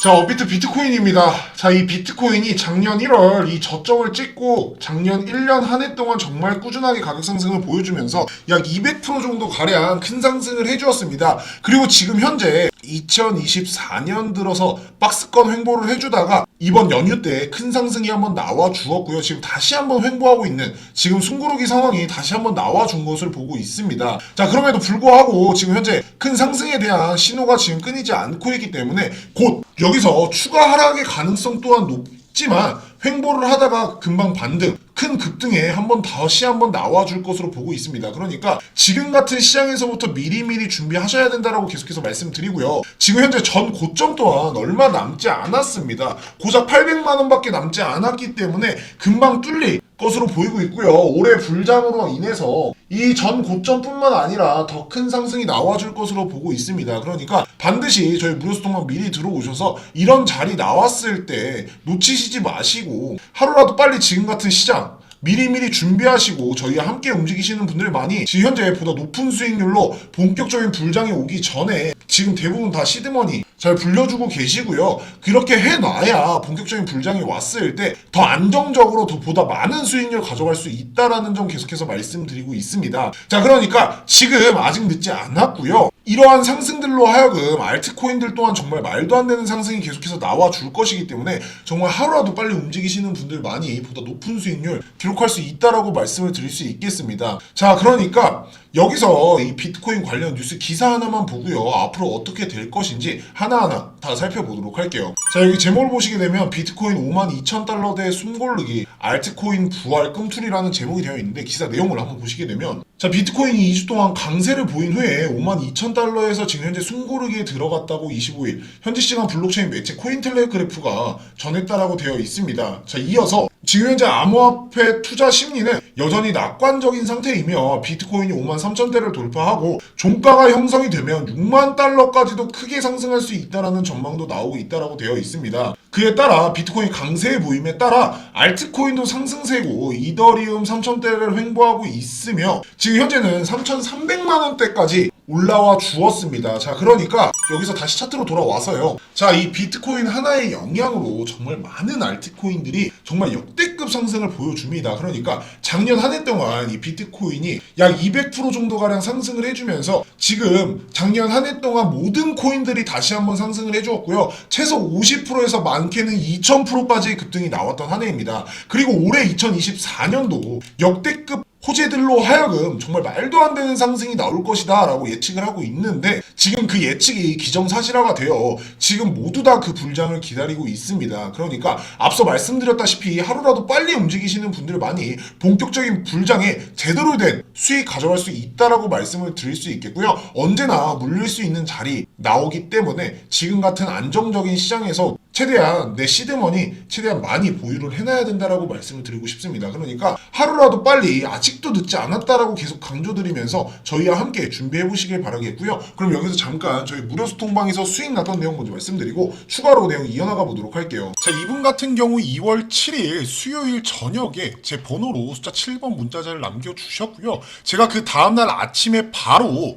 자, 업비트 비트코인입니다. 자, 이 비트코인이 작년 1월 이 저점을 찍고 작년 1년 한 해 동안 정말 꾸준하게 가격 상승을 보여주면서 약 200% 정도 가량 큰 상승을 해주었습니다. 그리고 지금 현재 2024년 들어서 박스권 횡보를 해주다가 이번 연휴 때 큰 상승이 한번 나와 주었고요. 지금 다시 한번 횡보하고 있는 지금 숨고르기 상황이 다시 한번 나와 준 것을 보고 있습니다. 자, 그럼에도 불구하고 지금 현재 큰 상승에 대한 신호가 지금 끊이지 않고 있기 때문에 곧 여기서 추가 하락의 가능성 또한 높 지만 횡보를 하다가 금방 반등, 큰 급등에 한번 다시 한번 나와줄 것으로 보고 있습니다. 그러니까 지금 같은 시장에서부터 미리미리 준비하셔야 된다라고 계속해서 말씀드리고요. 지금 현재 전 고점 또한 얼마 남지 않았습니다. 고작 800만 원밖에 남지 않았기 때문에 금방 뚫릴 것으로 보이고 있고요. 올해 불장으로 인해서 이 전 고점뿐만 아니라 더 큰 상승이 나와줄 것으로 보고 있습니다. 그러니까 반드시 저희 무료스통만 미리 들어오셔서 이런 자리 나왔을 때 놓치시지 마시고 하루라도 빨리 지금 같은 시장 미리미리 준비하시고 저희와 함께 움직이시는 분들이 많이 지금 현재 보다 높은 수익률로 본격적인 불장이 오기 전에 지금 대부분 다 시드머니 잘 불려주고 계시고요. 그렇게 해놔야 본격적인 불장이 왔을 때 더 안정적으로 더 보다 많은 수익률 가져갈 수 있다라는 점 계속해서 말씀드리고 있습니다. 자, 그러니까 지금 아직 늦지 않았고요. 이러한 상승들로 하여금 알트코인들 또한 정말 말도 안 되는 상승이 계속해서 나와 줄 것이기 때문에 정말 하루라도 빨리 움직이시는 분들 많이 보다 높은 수익률 기록할 수 있다라고 말씀을 드릴 수 있겠습니다. 자, 그러니까 여기서 이 비트코인 관련 뉴스 기사 하나만 보고요. 앞으로 어떻게 될 것인지 하나하나 다 살펴보도록 할게요. 자, 여기 제목을 보시게 되면 비트코인 5만 2천 달러대 숨고르기 알트코인 부활 끔투리라는 제목이 되어 있는데 기사 내용을 한번 보시게 되면 자, 비트코인이 2주 동안 강세를 보인 후에 5만 2천 달러에서 지금 현재 숨고르기에 들어갔다고 25일 현지 시간 블록체인 매체 코인텔레그래프가 전했다라고 되어 있습니다. 자, 이어서 지금 현재 암호화폐 투자 심리는 여전히 낙관적인 상태이며 비트코인이 5만 3천 대를 돌파하고 종가가 형성이 되면 6만 달러까지도 크게 상승할 수 있다라는 전망도 나오고 있다라고 되어 있습니다. 그에 따라 비트코인 강세의 보임에 따라 알트코인도 상승세고 이더리움 3천 대를 횡보하고 있으며 지금 현재는 3,300만 원대까지 올라와 주었습니다. 자, 그러니까 여기서 다시 차트로 돌아와서요. 자, 이 비트코인 하나의 영향으로 정말 많은 알트코인들이 정말 역대급 상승을 보여줍니다. 그러니까 작년 한 해 동안 이 비트코인이 약 200% 정도 가량 상승을 해주면서 지금 작년 한 해 동안 모든 코인들이 다시 한번 상승을 해주었고요. 최소 50%에서 많게는 2000%까지 급등이 나왔던 한 해입니다. 그리고 올해 2024년도 역대급 호재들로 하여금 정말 말도 안 되는 상승이 나올 것이다 라고 예측을 하고 있는데 지금 그 예측이 기정사실화가 되어 지금 모두 다 그 불장을 기다리고 있습니다. 그러니까 앞서 말씀드렸다시피 하루라도 빨리 움직이시는 분들 많이 본격적인 불장에 제대로 된 수익 가져갈 수 있다라고 말씀을 드릴 수 있겠고요. 언제나 물릴 수 있는 자리 나오기 때문에 지금 같은 안정적인 시장에서 최대한 내 시드머니 최대한 많이 보유를 해놔야 된다라고 말씀을 드리고 싶습니다. 그러니까 하루라도 빨리 아직도 늦지 않았다라고 계속 강조드리면서 저희와 함께 준비해 보시길 바라겠고요. 그럼 여기서 잠깐 저희 무료 소통방에서 수익 났던 내용 먼저 말씀드리고 추가로 내용 이어나가 보도록 할게요. 자, 이분 같은 경우 2월 7일 수요일 저녁에 제 번호로 숫자 7번 문자자를 남겨주셨고요. 제가 그 다음날 아침에 바로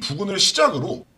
부근을 시작으로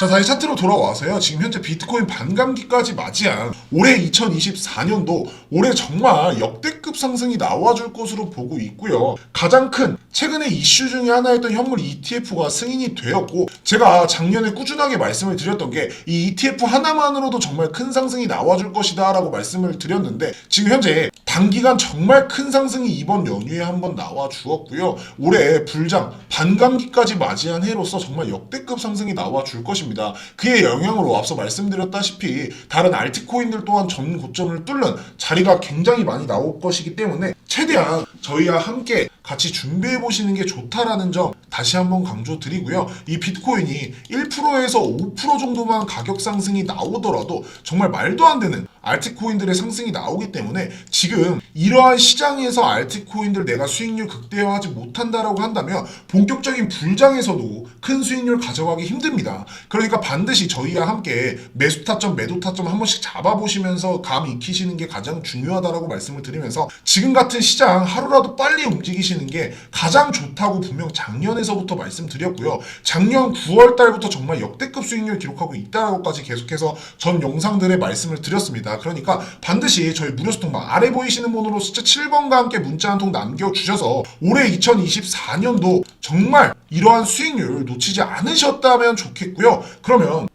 자 다시 차트로 돌아와서요. 지금 현재 비트코인 반감기까지 맞이한 올해 2024년도 올해 정말 역대급 상승이 나와줄 것으로 보고 있고요. 가장 큰 최근에 이슈 중에 하나였던 현물 ETF가 승인이 되었고 제가 작년에 꾸준하게 말씀을 드렸던 게 이 ETF 하나만으로도 정말 큰 상승이 나와줄 것이다 라고 말씀을 드렸는데 지금 현재 단기간 정말 큰 상승이 이번 연휴에 한번 나와 주었고요. 올해 불장 반감기까지 맞이한 해로서 정말 역대급 상승이 나와 줄 것입니다. 그의 영향으로 앞서 말씀드렸다시피 다른 알트코인들 또한 전 고점을 뚫는 자리가 굉장히 많이 나올 것이기 때문에 최대한 저희와 함께 같이 준비해 보시는 게 좋다라는 점 다시 한번 강조드리고요. 이 비트코인이 1%에서 5% 정도만 가격 상승이 나오더라도 정말 말도 안 되는 알트코인들의 상승이 나오기 때문에 지금 이러한 시장에서 알트코인들 내가 수익률 극대화하지 못한다라고 한다면 본격적인 불장에서도 큰 수익률 가져가기 힘듭니다. 그러니까 반드시 저희와 함께 매수 타점, 매도 타점 한 번씩 잡아보시면서 감 익히시는 게 가장 중요하다라고 말씀을 드리면서 지금 같은 시장 하루라도 빨리 움직이시는 게 가장 좋다고 분명 작년에서부터 말씀드렸고요. 작년 9월 달부터 정말 역대급 수익률 기록하고 있다라고까지 계속해서 전 영상들의 말씀을 드렸습니다. 그러니까 반드시 저희 무료 소통방 아래 보이시는 번호로 숫자 7번과 함께 문자 한 통 남겨주셔서 올해 2024년도 정말 이러한 수익률 놓치지 않으셨다면 좋겠고요. 그러면